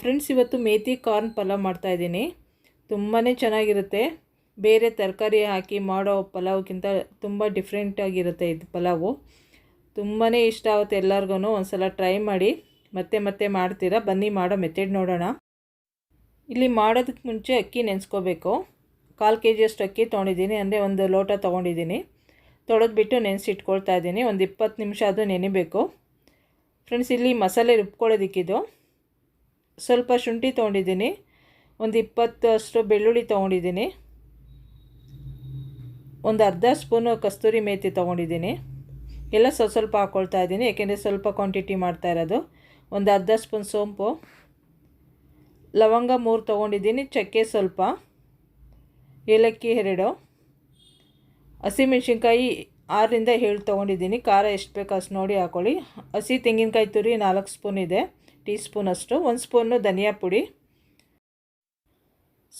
Friends ಇವತ್ತು ಮೇತಿ corn pulao ಮಾಡ್ತಾಯಿದ್ದೀನಿ ತುಂಬಾ ಚೆನ್ನಾಗಿರುತ್ತೆ. ಬೇರೆ ತರಕಾರಿ ಹಾಕಿ ಮಾಡೋ ಪಲಾವ್ಗಿಂತ ತುಂಬ ಡಿಫ್ರೆಂಟಾಗಿರುತ್ತೆ ಇದು ಪಲಾವು. ತುಂಬಾ ಇಷ್ಟ ಆಗುತ್ತೆ ಎಲ್ಲರಿಗೂ ಒಂದು ಸಲ ಟ್ರೈ ಮಾಡಿ. ಮತ್ತೆ ಮತ್ತೆ ಮಾಡ್ತೀರಾ? ಬನ್ನಿ ಮಾಡೋ ಮೆಥಡ್ ನೋಡೋಣ. ಇಲ್ಲಿ ಮಾಡೋದಕ್ಕೆ ಮುಂಚೆ ಅಕ್ಕಿ ನೆನೆಸ್ಕೋಬೇಕು. ಕಾಲು ಕೆ ಜಿಯಷ್ಟು ಅಕ್ಕಿ ತೊಗೊಂಡಿದ್ದೀನಿ. ಅಂದರೆ ಒಂದು ಲೋಟ ತೊಗೊಂಡಿದ್ದೀನಿ. ತೊಳೆದ್ಬಿಟ್ಟು ನೆನೆಸಿಟ್ಕೊಳ್ತಾ ಇದ್ದೀನಿ. ಒಂದು ಇಪ್ಪತ್ತು ನಿಮಿಷ ಅದು ನೆನಿಬೇಕು. ಫ್ರೆಂಡ್ಸ್ ಇಲ್ಲಿ ಮಸಾಲೆ ರುಬ್ಕೊಳ್ಳೋದಕ್ಕಿದು. ಸ್ವಲ್ಪ ಶುಂಠಿ ತೊಗೊಂಡಿದ್ದೀನಿ. ಒಂದು ಇಪ್ಪತ್ತು ಅಷ್ಟು ಬೆಳ್ಳುಳ್ಳಿ ತೊಗೊಂಡಿದ್ದೀನಿ. ಒಂದು ಅರ್ಧ ಸ್ಪೂನು ಕಸ್ತೂರಿ ಮೇಥಿ ತೊಗೊಂಡಿದ್ದೀನಿ. ಎಲ್ಲ ಸ್ವಲ್ಪ ಸ್ವಲ್ಪ ಹಾಕ್ಕೊಳ್ತಾ ಇದ್ದೀನಿ ಏಕೆಂದರೆ ಸ್ವಲ್ಪ ಕ್ವಾಂಟಿಟಿ ಮಾಡ್ತಾ ಇರೋದು. ಒಂದು ಅರ್ಧ ಸ್ಪೂನ್ ಸೋಂಪು. ಲವಂಗ ಮೂರು ತೊಗೊಂಡಿದ್ದೀನಿ, ಚಕ್ಕೆ ಸ್ವಲ್ಪ. ಏಲಕ್ಕಿ ಎರಡು. ಹಸಿಮೆಣ್ಸಿನ್ಕಾಯಿ ಆರರಿಂದ ಏಳು ತೊಗೊಂಡಿದ್ದೀನಿ, ಖಾರ ಎಷ್ಟು ಬೇಕು ಅಷ್ಟು ನೋಡಿ ಹಾಕ್ಕೊಳ್ಳಿ ಹಸಿ ತೆಂಗಿನಕಾಯಿ ತುರಿ ನಾಲ್ಕು ಸ್ಪೂನ್ ಇದೆ. ಟೀ ಸ್ಪೂನಷ್ಟು ಒಂದು ಸ್ಪೂನು ಧನಿಯಾ ಪುಡಿ.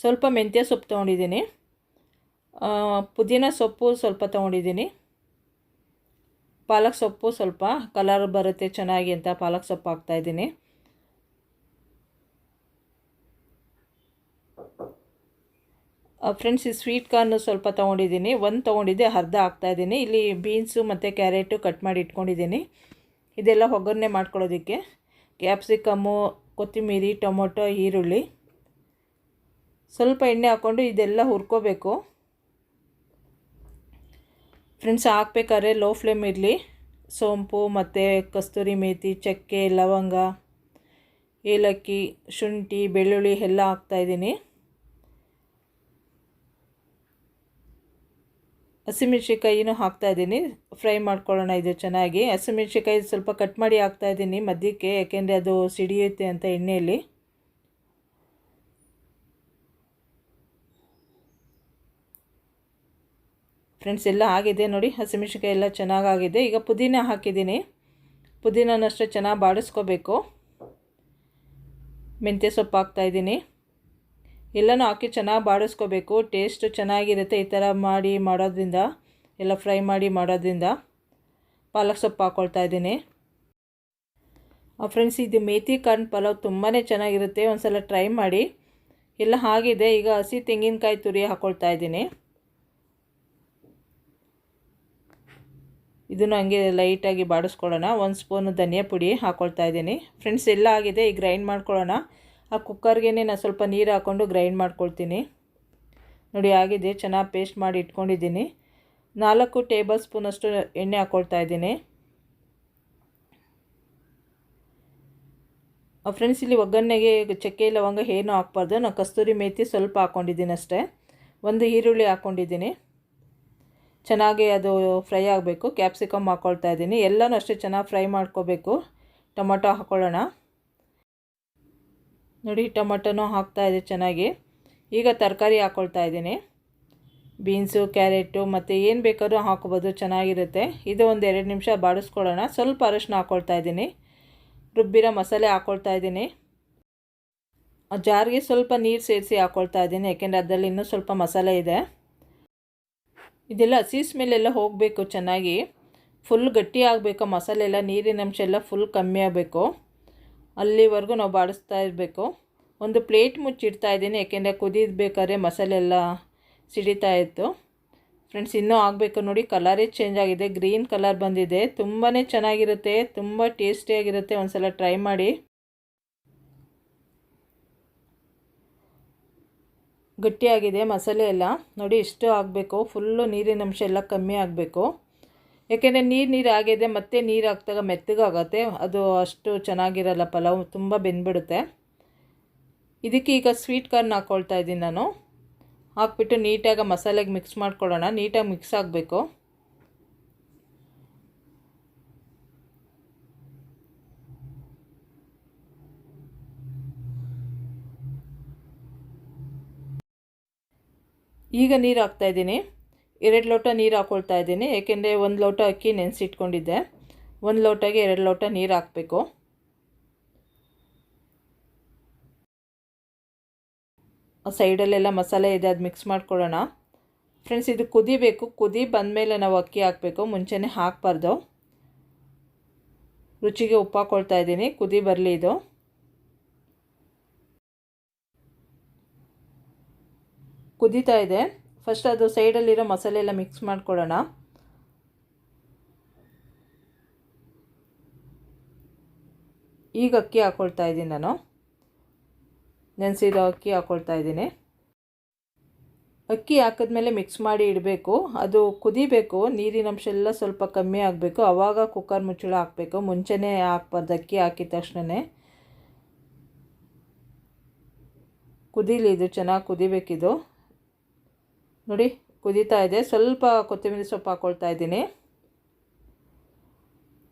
ಸ್ವಲ್ಪ ಮೆಂತ್ಯ ಸೊಪ್ಪು ತೊಗೊಂಡಿದ್ದೀನಿ. ಪುದೀನ ಸೊಪ್ಪು ಸ್ವಲ್ಪ ತೊಗೊಂಡಿದ್ದೀನಿ. ಪಾಲಕ್ ಸೊಪ್ಪು ಸ್ವಲ್ಪ, ಕಲರ್ ಬರುತ್ತೆ ಚೆನ್ನಾಗಿ ಅಂತ ಪಾಲಕ್ ಸೊಪ್ಪು ಹಾಕ್ತಾಯಿದ್ದೀನಿ ಫ್ರೆಂಡ್ಸ್, ಈ ಸ್ವೀಟ್ ಕಾರ್ನು ಸ್ವಲ್ಪ ತೊಗೊಂಡಿದ್ದೀನಿ. ಒಂದು ತೊಗೊಂಡಿದ್ದೆ, ಅರ್ಧ ಹಾಕ್ತಾಯಿದ್ದೀನಿ ಇಲ್ಲಿ ಬೀನ್ಸು ಮತ್ತು ಕ್ಯಾರೆಟು ಕಟ್ ಮಾಡಿ ಇಟ್ಕೊಂಡಿದ್ದೀನಿ. ಇದೆಲ್ಲ ಒಗ್ಗರಣೆ ಮಾಡ್ಕೊಳ್ಳೋದಕ್ಕೆ. ಕ್ಯಾಪ್ಸಿಕಮ್ಮು ಕೊತ್ತಂಬರಿ ಟೊಮೊಟೊ, ಈರುಳ್ಳಿ. ಸ್ವಲ್ಪ ಎಣ್ಣೆ ಹಾಕ್ಕೊಂಡು ಇದೆಲ್ಲ ಹುರ್ಕೋಬೇಕು. ಫ್ರೆಂಡ್ಸ್, ಹಾಕ್ಬೇಕಾದ್ರೆ ಲೋ ಫ್ಲೇಮ್ ಇರಲಿ. ಸೋಂಪು, ಮತ್ತು ಕಸ್ತೂರಿ ಮೇಥಿ ಚಕ್ಕೆ, ಲವಂಗ, ಏಲಕ್ಕಿ, ಶುಂಠಿ, ಬೆಳ್ಳುಳ್ಳಿ ಎಲ್ಲ ಹಾಕ್ತಾಯಿದ್ದೀನಿ ಹಸಿಮೆಣ್ಸಿಕಾಯಿನೂ ಹಾಕ್ತಾಯಿದ್ದೀನಿ ಫ್ರೈ ಮಾಡ್ಕೊಳ್ಳೋಣ, ಇದು ಚೆನ್ನಾಗಿ. ಹಸಿಮೆಣ್ಸಿಕಾಯಿ ಸ್ವಲ್ಪ ಕಟ್ ಮಾಡಿ ಹಾಕ್ತಾ ಇದ್ದೀನಿ ಮಧ್ಯಕ್ಕೆ, ಯಾಕೆಂದರೆ ಅದು ಸಿಡಿಯುತ್ತೆ ಅಂತ ಎಣ್ಣೆಯಲ್ಲಿ. ಫ್ರೆಂಡ್ಸ್, ಎಲ್ಲ ಆಗಿದೆ ನೋಡಿ. ಹಸಿಮೆಣ್ಸಿಕಾಯಿ ಎಲ್ಲ ಚೆನ್ನಾಗಾಗಿದೆ. ಈಗ ಪುದೀನ ಹಾಕಿದ್ದೀನಿ. ಪುದೀನನಷ್ಟು ಚೆನ್ನಾಗಿ ಬಾಡಿಸ್ಕೋಬೇಕು ಮೆಂತ್ಯ ಸೊಪ್ಪು ಹಾಕ್ತಾಯಿದ್ದೀನಿ ಎಲ್ಲನೂ ಹಾಕಿ ಚೆನ್ನಾಗಿ ಬಾಡಿಸ್ಕೋಬೇಕು. ಟೇಸ್ಟು ಚೆನ್ನಾಗಿರುತ್ತೆ ಈ ಥರ ಮಾಡಿ ಮಾಡೋದ್ರಿಂದ, ಎಲ್ಲ ಫ್ರೈ ಮಾಡಿ ಮಾಡೋದ್ರಿಂದ. ಪಾಲಕ್ ಸೊಪ್ಪು ಹಾಕ್ಕೊಳ್ತಾ ಇದ್ದೀನಿ. ಫ್ರೆಂಡ್ಸ್ ಇದು ಮೇಥಿ ಕಾರ್ನ್ ಪಲಾವ್ ತುಂಬಾ ಚೆನ್ನಾಗಿರುತ್ತೆ. ಒಂದು ಸಲ ಟ್ರೈ ಮಾಡಿ. ಎಲ್ಲ ಆಗಿದೆ. ಈಗ ಹಸಿ ತೆಂಗಿನಕಾಯಿ ತುರಿ ಹಾಕ್ಕೊಳ್ತಾ ಇದ್ದೀನಿ. ಇದನ್ನು ಹಂಗೆ ಲೈಟಾಗಿ ಬಾಡಿಸ್ಕೊಳ್ಳೋಣ. ಒಂದು ಸ್ಪೂನು ಧನಿಯಾ ಪುಡಿ ಹಾಕ್ಕೊಳ್ತಾ ಇದ್ದೀನಿ. ಫ್ರೆಂಡ್ಸ್ ಎಲ್ಲ ಆಗಿದೆ. ಈಗ ಗ್ರೈಂಡ್ ಮಾಡ್ಕೊಳ್ಳೋಣ. ಆ ಕುಕ್ಕರ್ಗೆ ನಾನು ಸ್ವಲ್ಪ ನೀರು ಹಾಕ್ಕೊಂಡು ಗ್ರೈಂಡ್ ಮಾಡ್ಕೊಳ್ತೀನಿ. ನೋಡಿ ಆಗಿದೆ, ಚೆನ್ನಾಗಿ ಪೇಸ್ಟ್ ಮಾಡಿ ಇಟ್ಕೊಂಡಿದ್ದೀನಿ. ನಾಲ್ಕು ಟೇಬಲ್ ಸ್ಪೂನಷ್ಟು ಎಣ್ಣೆ ಹಾಕ್ಕೊಳ್ತಾ ಇದ್ದೀನಿ. ಫ್ರೆಂಡ್ಸ್, ಇಲ್ಲಿ ಒಗ್ಗರಣೆಗೆ ಚಕ್ಕೆ, ಲವಂಗ ಏನು ಹಾಕ್ಬಾರ್ದು. ನಾನು ಕಸ್ತೂರಿ ಮೇಥಿ ಸ್ವಲ್ಪ ಹಾಕ್ಕೊಂಡಿದ್ದೀನಿ ಅಷ್ಟೇ. ಒಂದು ಈರುಳ್ಳಿ ಹಾಕ್ಕೊಂಡಿದ್ದೀನಿ ಚೆನ್ನಾಗಿ ಅದು ಫ್ರೈ ಆಗಬೇಕು. ಕ್ಯಾಪ್ಸಿಕಮ್ ಹಾಕ್ಕೊಳ್ತಾ ಇದ್ದೀನಿ. ಎಲ್ಲನೂ ಅಷ್ಟೇ ಚೆನ್ನಾಗಿ ಫ್ರೈ ಮಾಡ್ಕೋಬೇಕು. ಟೊಮೊಟೊ ಹಾಕ್ಕೊಳ್ಳೋಣ ನೋಡಿ, ಟೊಮೊಟೊನೂ ಹಾಕ್ತಾಯಿದೆ ಚೆನ್ನಾಗಿ. ಈಗ ತರಕಾರಿ ಹಾಕ್ಕೊಳ್ತಾ ಇದ್ದೀನಿ. ಬೀನ್ಸು, ಕ್ಯಾರೆಟು ಮತ್ತು ಏನು ಬೇಕಾದ್ರೂ ಹಾಕೋಬೋದು, ಚೆನ್ನಾಗಿರುತ್ತೆ. ಇದು ಒಂದು ಎರಡು ನಿಮಿಷ ಬಾಡಿಸ್ಕೊಳ್ಳೋಣ. ಸ್ವಲ್ಪ ಅರಶಿನ ಹಾಕ್ಕೊಳ್ತಾ ಇದ್ದೀನಿ. ರುಬ್ಬಿರೋ ಮಸಾಲೆ ಹಾಕ್ಕೊಳ್ತಾ ಇದ್ದೀನಿ. ಜಾರಿಗೆ ಸ್ವಲ್ಪ ನೀರು ಸೇರಿಸಿ ಹಾಕ್ಕೊಳ್ತಾ ಇದ್ದೀನಿ, ಯಾಕೆಂದರೆ ಅದರಲ್ಲಿ ಇನ್ನೂ ಸ್ವಲ್ಪ ಮಸಾಲೆ ಇದೆ. ಇದೆಲ್ಲ ಹಸಿ ಮೇಲೆಲ್ಲ ಹೋಗಬೇಕು ಚೆನ್ನಾಗಿ. ಫುಲ್ ಗಟ್ಟಿ ಆಗಬೇಕು, ಮಸಾಲೆ ಎಲ್ಲ ನೀರಿನ ಅಂಶ ಎಲ್ಲ ಫುಲ್ ಕಮ್ಮಿ ಆಗಬೇಕು. ಅಲ್ಲಿವರೆಗೂ ನಾವು ಬಾಡಿಸ್ತಾ ಇರಬೇಕು. ಒಂದು ಪ್ಲೇಟ್ ಮುಚ್ಚಿಡ್ತಾ ಇದ್ದೀನಿ, ಯಾಕೆಂದರೆ ಕುದಿಬೇಕಾದ್ರೆ ಮಸಾಲೆ ಎಲ್ಲ ಸಿಡಿತಾ ಇತ್ತು. ಫ್ರೆಂಡ್ಸ್, ಇನ್ನೂ ಆಗಬೇಕು ನೋಡಿ, ಕಲರೇ ಚೇಂಜ್ ಆಗಿದೆ. ಗ್ರೀನ್ ಕಲರ್ ಬಂದಿದೆ. ತುಂಬಾ ಚೆನ್ನಾಗಿರುತ್ತೆ, ತುಂಬ ಟೇಸ್ಟಿಯಾಗಿರುತ್ತೆ ಒಂದು ಸಲ ಟ್ರೈ ಮಾಡಿ. ಗಟ್ಟಿಯಾಗಿದೆ ಮಸಾಲೆ ಎಲ್ಲ ನೋಡಿ, ಇಷ್ಟು ಆಗಬೇಕು. ಫುಲ್ಲು ನೀರಿನ ಅಂಶ ಎಲ್ಲ ಕಮ್ಮಿ ಆಗಬೇಕು. ಯಾಕೆಂದರೆ ನೀರು ನೀರು ಆಗಿದೆ ಮತ್ತೆ ನೀರು ಹಾಕಿದಾಗ ಮೆತ್ತಗಾಗತ್ತೆ. ಅದು ಅಷ್ಟು ಚೆನ್ನಾಗಿರಲ್ಲ ಪಲಾವ್, ತುಂಬ ಬೆಂದ್ಬಿಡುತ್ತೆ. ಇದಕ್ಕೆ ಈಗ ಸ್ವೀಟ್ ಕಾರ್ನ್ ಹಾಕ್ಕೊಳ್ತಾ ಇದ್ದೀನಿ ನಾನು. ಹಾಕ್ಬಿಟ್ಟು ನೀಟಾಗಿ ಮಸಾಲೆಗೆ ಮಿಕ್ಸ್ ಮಾಡ್ಕೊಳ್ಳೋಣ. ನೀಟಾಗಿ ಮಿಕ್ಸ್ ಆಗಬೇಕು. ಈಗ ನೀರು ಹಾಕ್ತಾಯಿದ್ದೀನಿ ಎರಡು ಲೋಟ ನೀರು ಹಾಕ್ಕೊಳ್ತಾ ಇದ್ದೀನಿ, ಏಕೆಂದರೆ ಒಂದು ಲೋಟ ಅಕ್ಕಿ ನೆನೆಸಿಟ್ಕೊಂಡಿದ್ದೆ. ಒಂದು ಲೋಟಗೆ ಎರಡು ಲೋಟ ನೀರು ಹಾಕಬೇಕು. ಸೈಡಲ್ಲೆಲ್ಲ ಮಸಾಲೆ ಇದೆ, ಅದು ಮಿಕ್ಸ್ ಮಾಡ್ಕೊಳ್ಳೋಣ. ಫ್ರೆಂಡ್ಸ್ ಇದು ಕುದಿಬೇಕು. ಕುದಿ ಬಂದಮೇಲೆ ನಾವು ಅಕ್ಕಿ ಹಾಕಬೇಕು. ಮುಂಚೆನೇ ಹಾಕಬಾರ್ದು. ರುಚಿಗೆ ಉಪ್ಪು ಹಾಕ್ಕೊಳ್ತಾ ಇದ್ದೀನಿ. ಕುದಿ ಬರಲಿ ಇದು. ಕುದೀತಾ ಇದೆ. ಫಸ್ಟ್ ಅದು ಸೈಡಲ್ಲಿರೋ ಮಸಾಲೆ ಎಲ್ಲ ಮಿಕ್ಸ್ ಮಾಡಿಕೊಡೋಣ. ಈಗ ಅಕ್ಕಿ ಹಾಕ್ಕೊಳ್ತಾ ಇದ್ದೀನಿ ನಾನು. ನೆನೆಸಿರೋ ಅಕ್ಕಿ ಹಾಕ್ಕೊಳ್ತಾ ಇದ್ದೀನಿ. ಅಕ್ಕಿ ಹಾಕಿದ್ಮೇಲೆ ಮಿಕ್ಸ್ ಮಾಡಿ ಇಡಬೇಕು. ಅದು ಕುದಿಬೇಕು, ನೀರಿನ ಅಂಶ ಎಲ್ಲ ಸ್ವಲ್ಪ ಕಮ್ಮಿ ಆಗಬೇಕು. ಆವಾಗ ಕುಕ್ಕರ್ ಮುಚ್ಚಳ ಹಾಕಬೇಕು. ಮುಂಚೆನೇ ಹಾಕ್ಬಾರ್ದು ಅಕ್ಕಿ ಹಾಕಿದ ತಕ್ಷಣವೇ ಕುದೀಲಿ ಇದು, ಚೆನ್ನಾಗಿ ಕುದಿಬೇಕಿದು. ನೋಡಿ, ಕುದೀತಾ ಇದೆ. ಸ್ವಲ್ಪ ಕೊತ್ತಂಬರಿ ಸೊಪ್ಪು ಹಾಕ್ಕೊಳ್ತಾ ಇದ್ದೀನಿ.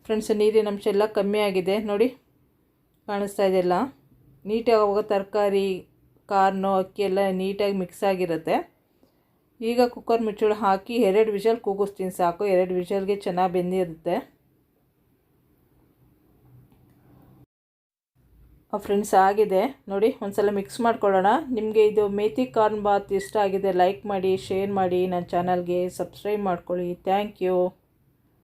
ಫ್ರೆಂಡ್ಸ್, ನೀರಿನ ಅಂಶ ಎಲ್ಲ ಕಮ್ಮಿ ಆಗಿದೆ. ನೋಡಿ, ಕಾಣಿಸ್ತಾ ಇದೆಯಲ್ಲ ನೀಟಾಗಿ ಅವಾಗ ತರಕಾರಿ, ಕಾರ್ನು, ಅಕ್ಕಿ ಎಲ್ಲ ನೀಟಾಗಿ ಮಿಕ್ಸ್ ಆಗಿರುತ್ತೆ. ಈಗ ಕುಕ್ಕರ್ ಮುಚ್ಚಳ ಹಾಕಿ ಎರಡು ವಿಷಲ್ ಕೂಗಿಸ್ತೀನಿ ಸಾಕು. ಎರಡು ವಿಷಲ್ಗೆ ಚೆನ್ನಾಗಿ ಬೆಂದಿರುತ್ತೆ. ಫ್ರೆಂಡ್ಸ್ ಆಗಿದೆ. ನೋಡಿ, ಒಂದ್ಸಲ ಮಿಕ್ಸ್ ಮಾಡ್ಕೊಳ್ಳೋಣ. ನಿಮಗೆ ಇದು ಮೇತಿ ಕಾರ್ನ್ ಬಾತ್ ಇಷ್ಟ ಆಗಿದೆ ಲೈಕ್ ಮಾಡಿ ಶೇರ್ ಮಾಡಿ. ನನ್ನ ಚಾನಲ್ಗೆ ಸಬ್ಸ್ಕ್ರೈಬ್ ಮಾಡ್ಕೊಳ್ಳಿ. Thank you